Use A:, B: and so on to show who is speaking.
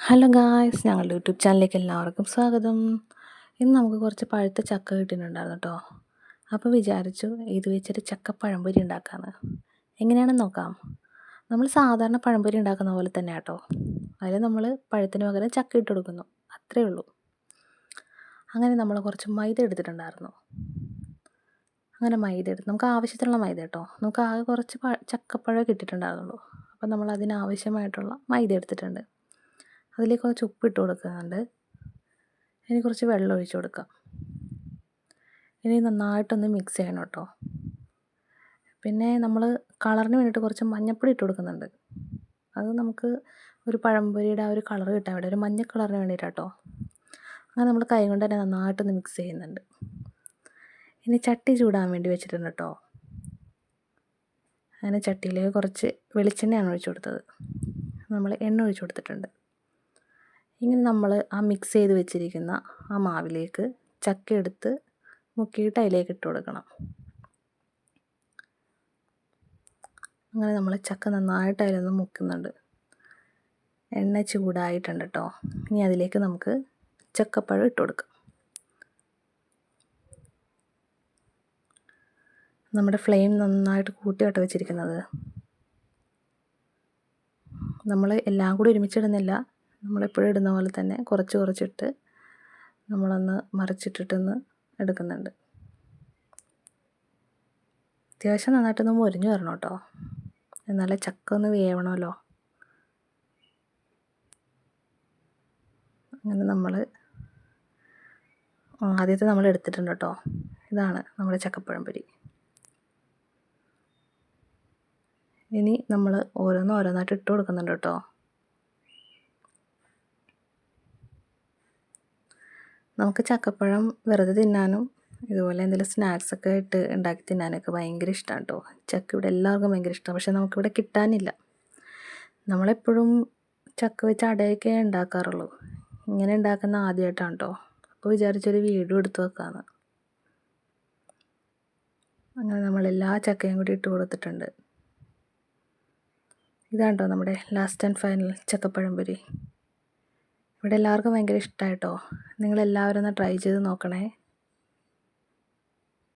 A: Hello guys ഞങ്ങളുടെ YouTube ചാനലിലേക്ക് എല്ലാവർക്കും സ്വാഗതം. ഇന്ന് നമുക്ക് കുറച്ച് പഴുത്ത ചക്ക കിട്ടിയിട്ടുണ്ടായിരുന്നു കേട്ടോ അപ്പോൾ വിചാരിച്ചു ഇത് വെച്ചിട്ട് ചക്ക പഴംപൊരി ഉണ്ടാക്കാമെന്ന് എങ്ങനെയാണെന്ന് നോക്കാം. നമ്മൾ സാധാരണ പഴംപൊരി ഉണ്ടാക്കുന്ന പോലെ തന്നെ കേട്ടോ അതിൽ നമ്മൾ പഴത്തിന് പകരം ചക്ക ഇട്ട് കൊടുക്കുന്നു. അത്രേ ഉള്ളൂ. അങ്ങനെ നമ്മൾ കുറച്ച് മൈദ എടുത്തിട്ടുണ്ടായിരുന്നു. അങ്ങനെ മൈദ എടുത്ത് നമുക്ക് ആവശ്യത്തിനുള്ള മൈദ കേട്ടോ നമുക്ക് ആകെ കുറച്ച് ചക്കപ്പഴം കിട്ടിയിട്ടുണ്ടായിരുന്നുള്ളൂ. അപ്പം നമ്മൾ അതിനാവശ്യമായിട്ടുള്ള മൈദ എടുത്തിട്ടുണ്ട്. അതിലേക്ക് കുറച്ച് ഉപ്പിട്ട് കൊടുക്കുന്നുണ്ട് ഇനി കുറച്ച് വെള്ളം ഒഴിച്ച് കൊടുക്കാം. ഇനി നന്നായിട്ടൊന്ന് മിക്സ് ചെയ്യണം കേട്ടോ. പിന്നെ നമ്മൾ കളറിന് വേണ്ടിയിട്ട് കുറച്ച് മഞ്ഞപ്പൊടി ഇട്ട് കൊടുക്കുന്നുണ്ട്. അത് നമുക്ക് ഒരു പഴംപൊരിയുടെ ആ ഒരു കളർ കിട്ടാൻ വേണ്ടി ഒരു മഞ്ഞ കളറിന് വേണ്ടിയിട്ടാട്ടോ അങ്ങനെ നമ്മൾ കൈ കൊണ്ട് തന്നെ നന്നായിട്ടൊന്ന് മിക്സ് ചെയ്യുന്നുണ്ട്. ഇനി ചട്ടി ചൂടാൻ വേണ്ടി വെച്ചിട്ടുണ്ട് കേട്ടോ അങ്ങനെ ചട്ടിയിലേക്ക് കുറച്ച് വെളിച്ചെണ്ണയാണ് ഒഴിച്ചു കൊടുത്തത്. നമ്മൾ എണ്ണ ഒഴിച്ചു കൊടുത്തിട്ടുണ്ട്. ഇങ്ങനെ നമ്മൾ ആ മിക്സ് ചെയ്ത് വെച്ചിരിക്കുന്ന ആ മാവിലേക്ക് ചക്ക എടുത്ത് മുക്കിയിട്ട് അതിലേക്ക് ഇട്ട് കൊടുക്കണം. അങ്ങനെ നമ്മൾ ചക്ക നന്നായിട്ട് അതിലൊന്ന് മുക്കുന്നുണ്ട്. എണ്ണ ചൂടായിട്ടുണ്ട് കേട്ടോ ഇനി അതിലേക്ക് നമുക്ക് ചക്കപ്പഴം ഇട്ട് കൊടുക്കാം. നമ്മുടെ ഫ്ലെയിം നന്നായിട്ട് കൂട്ടി വട്ട വെച്ചിരിക്കുന്നത്. നമ്മൾ എല്ലാം കൂടി ഒരുമിച്ചിടുന്നില്ല. നമ്മളെപ്പോഴും ഇടുന്ന പോലെ തന്നെ കുറച്ച് കുറച്ചിട്ട് നമ്മളൊന്ന് മറിച്ചിട്ടിട്ടൊന്ന് എടുക്കുന്നുണ്ട്. അത്യാവശ്യം നന്നായിട്ടൊന്ന് മൊരിഞ്ഞു വരണം കേട്ടോ. എന്നാലേ ചക്ക ഒന്ന് വേവണമല്ലോ. അങ്ങനെ നമ്മൾ ആദ്യത്തെ നമ്മൾ എടുത്തിട്ടുണ്ട് കേട്ടോ. ഇതാണ് നമ്മുടെ ചക്കപ്പഴംപൊരി. ഇനി നമ്മൾ ഓരോന്ന് ഓരോന്നായിട്ട് ഇട്ട് കൊടുക്കുന്നുണ്ട് കേട്ടോ. നമുക്ക് ചക്കപ്പഴം വെറുതെ തിന്നാനും ഇതുപോലെ എന്തെങ്കിലും സ്നാക്സൊക്കെ ഇട്ട് ഉണ്ടാക്കി തിന്നാനൊക്കെ ഭയങ്കര ഇഷ്ടമാണ് കേട്ടോ ചക്ക ഇവിടെ എല്ലാവർക്കും ഭയങ്കര ഇഷ്ടമാണ് പക്ഷേ നമുക്കിവിടെ കിട്ടാനില്ല. നമ്മളെപ്പോഴും ചക്ക വെച്ച് അടയൊക്കെ ഉണ്ടാക്കാറുള്ളൂ. ഇങ്ങനെ ഉണ്ടാക്കുന്ന ആദ്യമായിട്ടാണ് കേട്ടോ അപ്പോൾ വിചാരിച്ചൊരു വീടും എടുത്ത് വെക്കാമെന്ന് അങ്ങനെ നമ്മൾ എല്ലാ ചക്കയും കൂടി ഇട്ട് കൊടുത്തിട്ടുണ്ട്. ഇതാണ് കേട്ടോ നമ്മുടെ ലാസ്റ്റ് ആൻഡ് ഫൈനൽ ചക്കപ്പഴം പൊരി. ഇവിടെ എല്ലാവർക്കും ഭയങ്കര ഇഷ്ടമായിട്ടോ നിങ്ങളെല്ലാവരും ഒന്ന് ട്രൈ ചെയ്ത് നോക്കണേ.